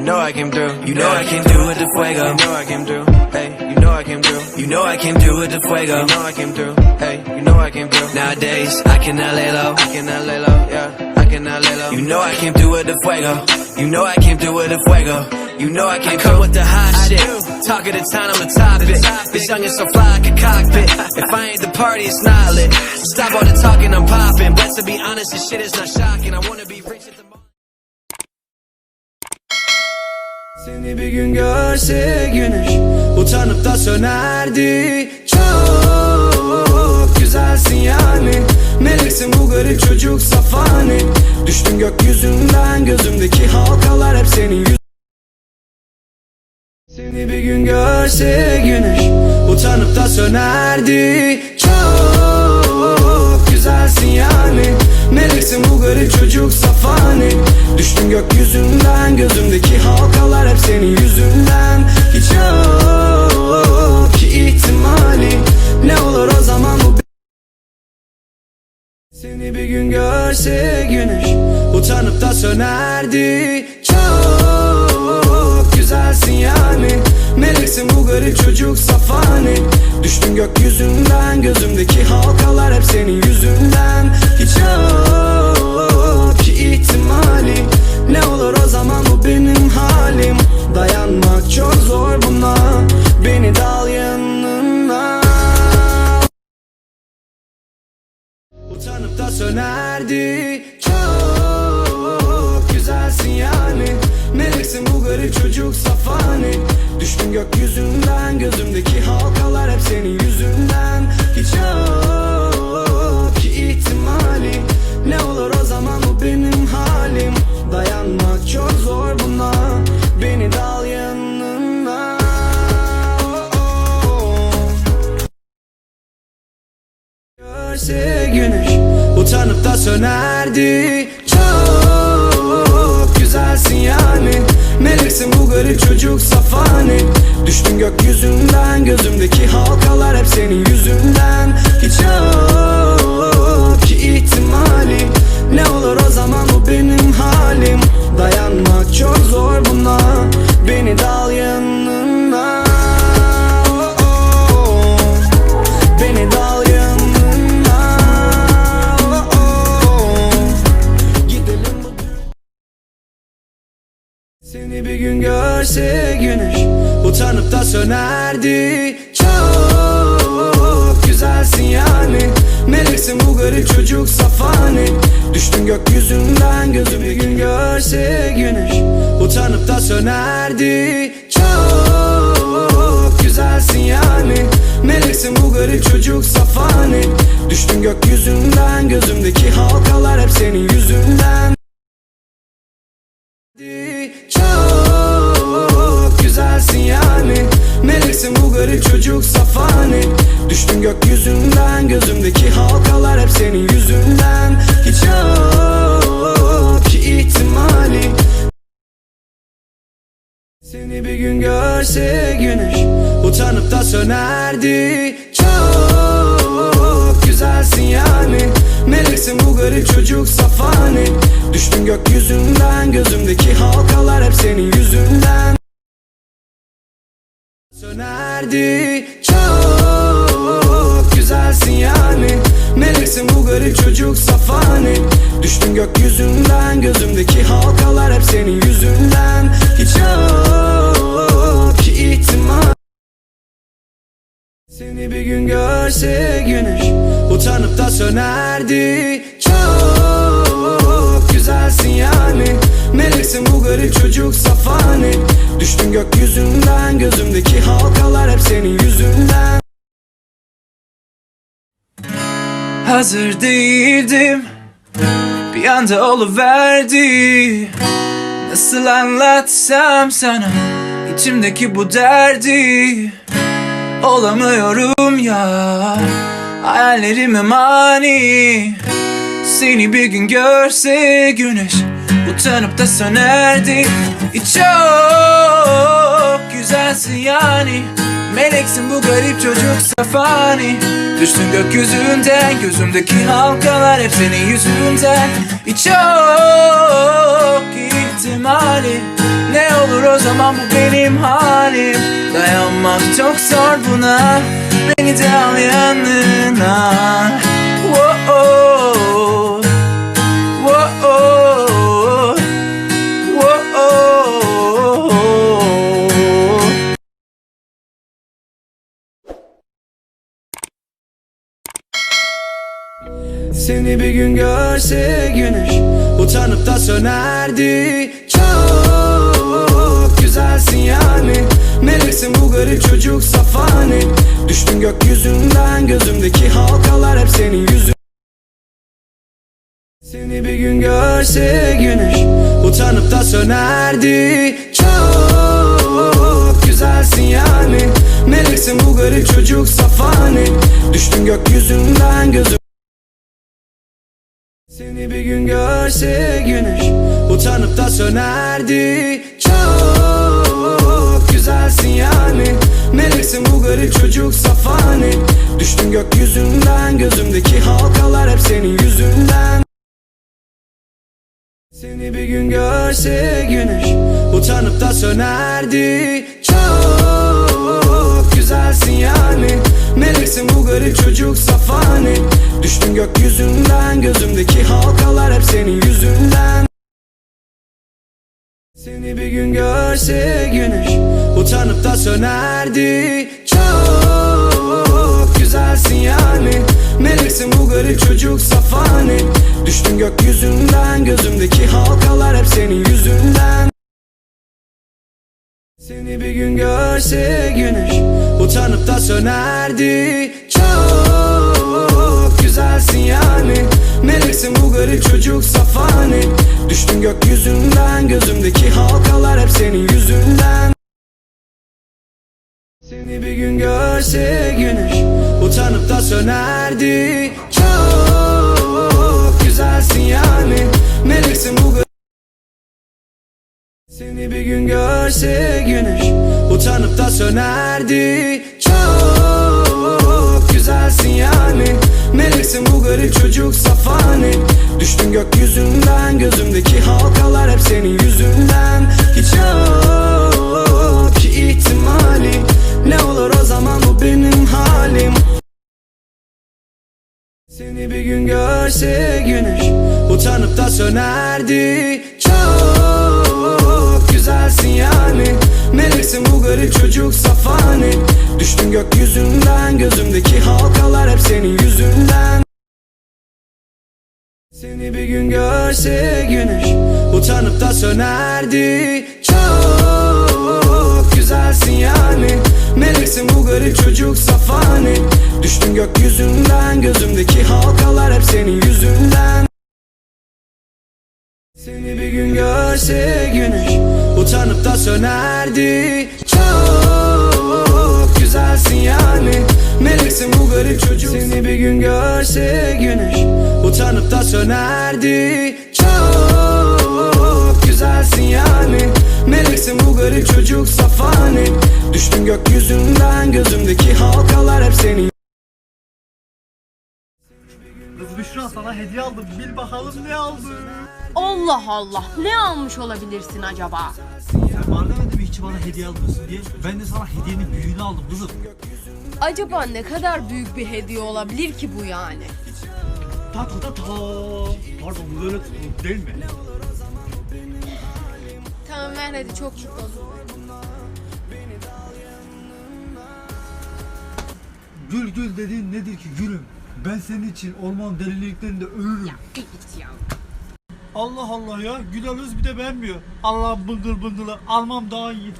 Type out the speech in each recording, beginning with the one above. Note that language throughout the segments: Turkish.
You know I came through. You know I came through with the fuego. You know I came through. Hey, you know I came through. You know I came through with the fuego. You know I came through. Hey, you know I came through. Nowadays, I cannot lay low. I cannot lay low. Yeah, I cannot lay low. You know I came through with the fuego. You know I came through with the fuego. You know I came come with the hot shit. Talk of the town, I'm the top it. This young is so fly, I can cockpit. If I ain't the party, it's not lit. Stop all the talking, I'm popping. But to be honest, this shit is not shocking. I wanna be rich at the Seni bir gün görse güneş Utanıp da sönerdi. Çok güzelsin yani. Meleksin bu garip çocuk safani. Düştüm gökyüzünden Gözümdeki halkalar hep senin yüz Seni bir gün görse güneş Utanıp da sönerdi. Çok sönerdi Çok güzelsin yani. Meleksin bu garip çocuk safani Düştüm gökyüzünden Gözümdeki halkalar hep senin yüzünden safani Düştüm gökyüzünden Gözümdeki halkalar hep senin yüzünden görse güneş Utanıp da sönerdi. Çok güzelsin yani. Meleksin bu garip çocuk safani. Düştüm gökyüzünden Gözüm bir gün görse güneş Utanıp da sönerdi. Çok güzelsin yani. Meleksin bu garip çocuk safani. Düştüm gökyüzünden Gözümdeki halkalar hep senin yüzünden Garip çocuk safani Düştüm gökyüzünden Gözümdeki halkalar hep senin yüzünden. Hiç yok ki ihtimali. Seni bir gün görse güneş Utanıp da sönerdi. Çok güzelsin yani. Meleksin bu garip çocuk safani Düştüm gökyüzünden Gözümdeki halkalar hep senin yüzünden Sönerdi. Çok güzelsin yani. Meleksin bu garip çocuk safani Düştüm gökyüzünden Gözümdeki halkalar hep senin yüzünden. Hiç yok ihtimal. Seni bir gün görse güneş Utanıp da sönerdi Meleksin bu garip çocuk safani? Düştüm gökyüzünden Gözümdeki halkalar hep senin yüzünden. Hazır değildim Bir anda oluverdi. Nasıl anlatsam sana içimdeki bu derdi. Olamıyorum ya Hayallerime mani. Seni bir gün görse güneş Utanıp da sönerdi. Çok güzelsin yani. Meleksin bu garip çocuk safani Düştün gökyüzünden Gözümdeki halkalar hep senin yüzünden. Çok ihtimali. Ne olur o zaman bu benim halim. Dayanmak çok zor buna. Beni de al yanına. Whoa, Seni bir gün görse güneş Utanıp da sönerdi. Çok güzelsin yani. Meleksin bu garip çocuk safani. Düştün gökyüzünden Gözümdeki halkalar hep senin yüzün. Seni bir gün görse güneş Utanıp da sönerdi. Çok güzelsin yani. Meleksin bu garip çocuk safani. Düştün gökyüzünden gözüm bir gün görse güneş Utanıp da sönerdi. Çok güzelsin yani. Meleksin bu garip çocuk safani. Düştün gökyüzünden Gözümdeki halkalar hep senin yüzünden. Seni bir gün görse güneş Utanıp da sönerdi Güzelsin yani. Meleksin bu garip çocuk safani. Düştün gökyüzünden Gözümdeki halkalar hep senin yüzünden. Seni bir gün görse güneş Utanıp da sönerdi. Çok güzelsin yani. Meleksin bu garip çocuk safani. Düştün gökyüzünden Gözümdeki halkalar hep senin yüzünden Seni bir gün görse güneş Utanıp da sönerdi. Çok güzelsin yani. Meleksin bu garip çocuk safani. Düştün gökyüzünden Gözümdeki halkalar hep senin yüzünden. Seni bir gün görse güneş Utanıp da sönerdi. Çok güzelsin yani. Meleksin bu gö- Seni bir gün görse güneş Utanıp da sönerdi. Çok güzelsin yani. Meleksin bu garip çocuk safani. Düştün gökyüzünden Gözümdeki halkalar hep senin yüzünden. Hiç yok ki ihtimali. Ne olur o zaman bu benim halim. Seni bir gün görse güneş Utanıp da sönerdi. Çok güzelsin yani? Meleksin bu garip çocuk safani Düştün gökyüzünden Gözümdeki halkalar hep senin yüzünden. Seni bir gün görse güneş Utanıp da sönerdi. Çok güzelsin yani. Meleksin bu garip çocuk safani Düştün gökyüzünden Gözümdeki halkalar hep senin yüzünden seni bir gün görse güneş Utanıp da sönerdi. Çok güzelsin yani. Meleksin bu garip çocuk. Seni bir gün görse güneş Utanıp da sönerdi. Çok güzelsin yani. Meleksin bu garip çocuk safani. Düştün gökyüzünden Gözümdeki halkalar hep senin Büşra sana hediye aldım. Bil bakalım ne aldım. Allah Allah ne almış olabilirsin acaba? Sen bana demedin mi hiç bana hediye almıyorsun diye? Ben de sana hediyenin büyüğünü aldım kızım. Acaba ne kadar büyük bir hediye olabilir ki bu yani? Ta ta ta ta. Pardon bu böyle tutulur değil mi? Tamam ver hadi çok mutlu oldum. Gül gül dediğin nedir ki gülüm? Ben senin için orman derinliklerinde ölürüm. Bir git ya. Allah Allah ya. Gül alıyoruz bir de beğenmiyor. Allah bıngıl bıngılı almam daha iyi.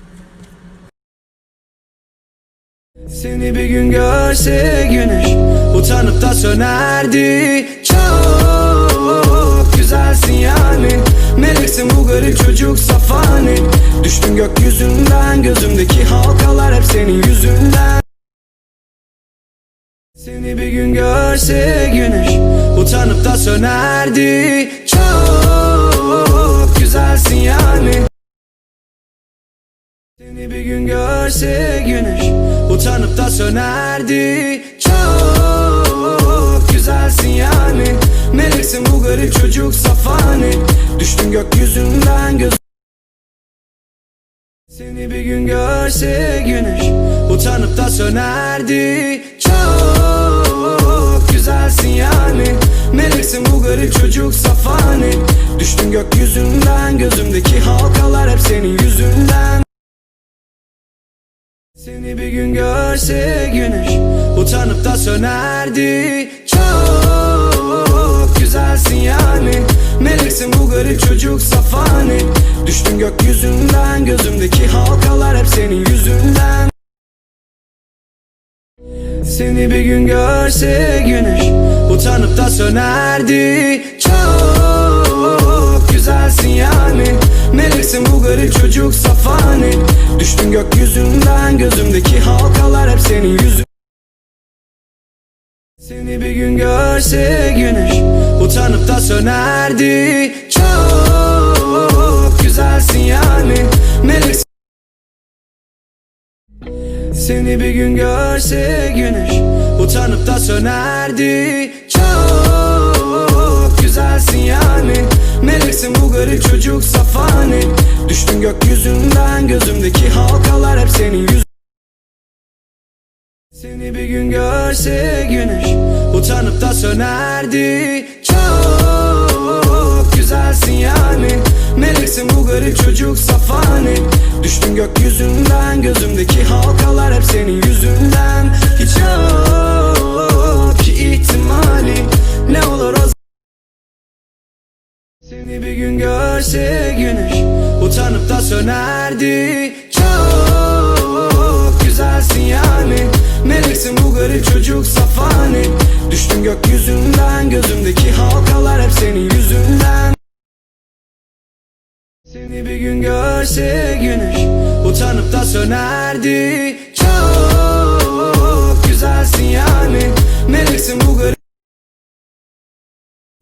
Seni bir gün görse güneş Utanıp da sönerdi Çok güzelsin yani Meleksin bu garip çocuk safani Düştün gökyüzünden Gözümdeki halkalar hep senin yüzünden seni bir gün görse güneş Utanıp da sönerdi. Çok güzelsin yani. Seni bir gün görse güneş Utanıp da sönerdi. Çok güzelsin yani. Meleksin bu garip çocuk safani Düştün gökyüzünden göz Seni bir gün görse güneş Utanıp da sönerdi Güzelsin yani. Meleksin bu garip çocuk safani. Düştün gökyüzünden Gözümdeki halkalar hep senin yüzünden. Seni bir gün görse güneş Utanıp da sönerdi. Çok güzelsin yani. Meleksin bu garip çocuk safani. Düştün gökyüzünden Gözümdeki halkalar hep senin yüzünden Seni bir gün görse güneş Utanıp da sönerdi. Çok güzelsin yani. Meleksin bu garip çocuk safani. Düştün gökyüzünden Gözümdeki halkalar hep senin yüzünden seni bir gün görse güneş Utanıp da sönerdi. Çok güzelsin yani. Meleksin Seni bir gün görse güneş Utanıp da sönerdi. Çok güzelsin yani. Meleksin bu garip çocuk safani Düştün gökyüzünden Gözümdeki halkalar hep senin yüzünden. Seni bir gün görse güneş Utanıp da sönerdi. Çok güzelsin yani. Meleksin bu garip çocuk safani. Düştün gökyüzünden Gözümdeki halkalar hep senin yüzünden. Hiç yok ki ihtimali. Ne olur o seni bir gün görse güneş Utanıp da sönerdi garip çocuk safani Düştün gökyüzünden Gözümdeki halkalar hep senin yüzünden. Seni bir gün görse güneş Utanıp da sönerdi. Çok güzelsin yani Meleksin bu garip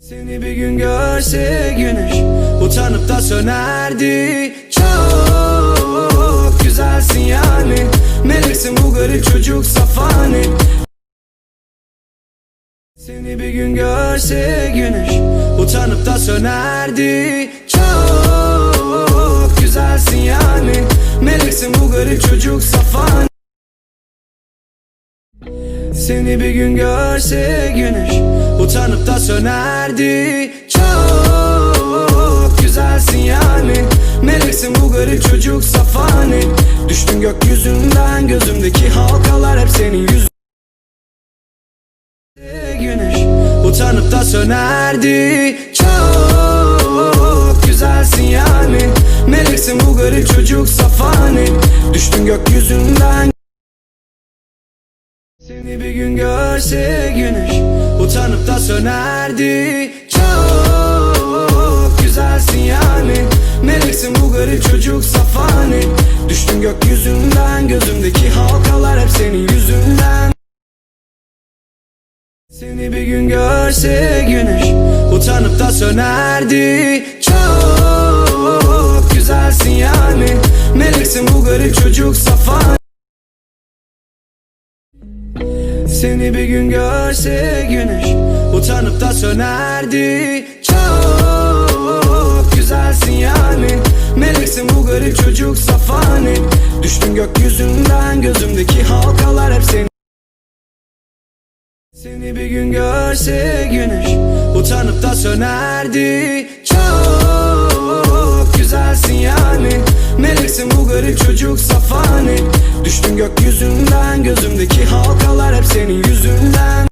seni bir gün görse güneş Utanıp da sönerdi. Çok güzelsin yani Meleksin bu garip çocuk safani. Seni bir gün görse güneş Utanıp da sönerdi. Çok güzelsin yani. Meleksin bu garip çocuk safani. Seni bir gün görse güneş Utanıp da sönerdi. Çok güzelsin yani. Meleksin bu garip çocuk safani Düştün gökyüzünden Gözümdeki halkalar hep senin yüzünden. Güneş Utanıp da sönerdi. Çok güzelsin yani. Meleksin bu garip çocuk safani. Düştün gökyüzünden. Seni bir gün görse güneş Utanıp da sönerdi. Çok güzelsin yani Meleksin bu garip çocuk safani. Düştün gökyüzünden Gözümdeki halkalar hep senin yüzünden. Seni bir gün görse güneş Utanıp da sönerdi. Çok güzelsin yani. Meleksin bu garip çocuk safani. Seni bir gün görse güneş Utanıp da sönerdi. Çok güzelsin yani. Meleksin bu garip çocuk safani. Düştün gökyüzünden Gözümdeki halkalar hep senin. Seni bir gün görse güneş Utanıp da sönerdi. Çok güzelsin yani. Meleksin bu garip çocuk safani. Düştün gökyüzünden Gözümdeki halkalar hep senin yüzünden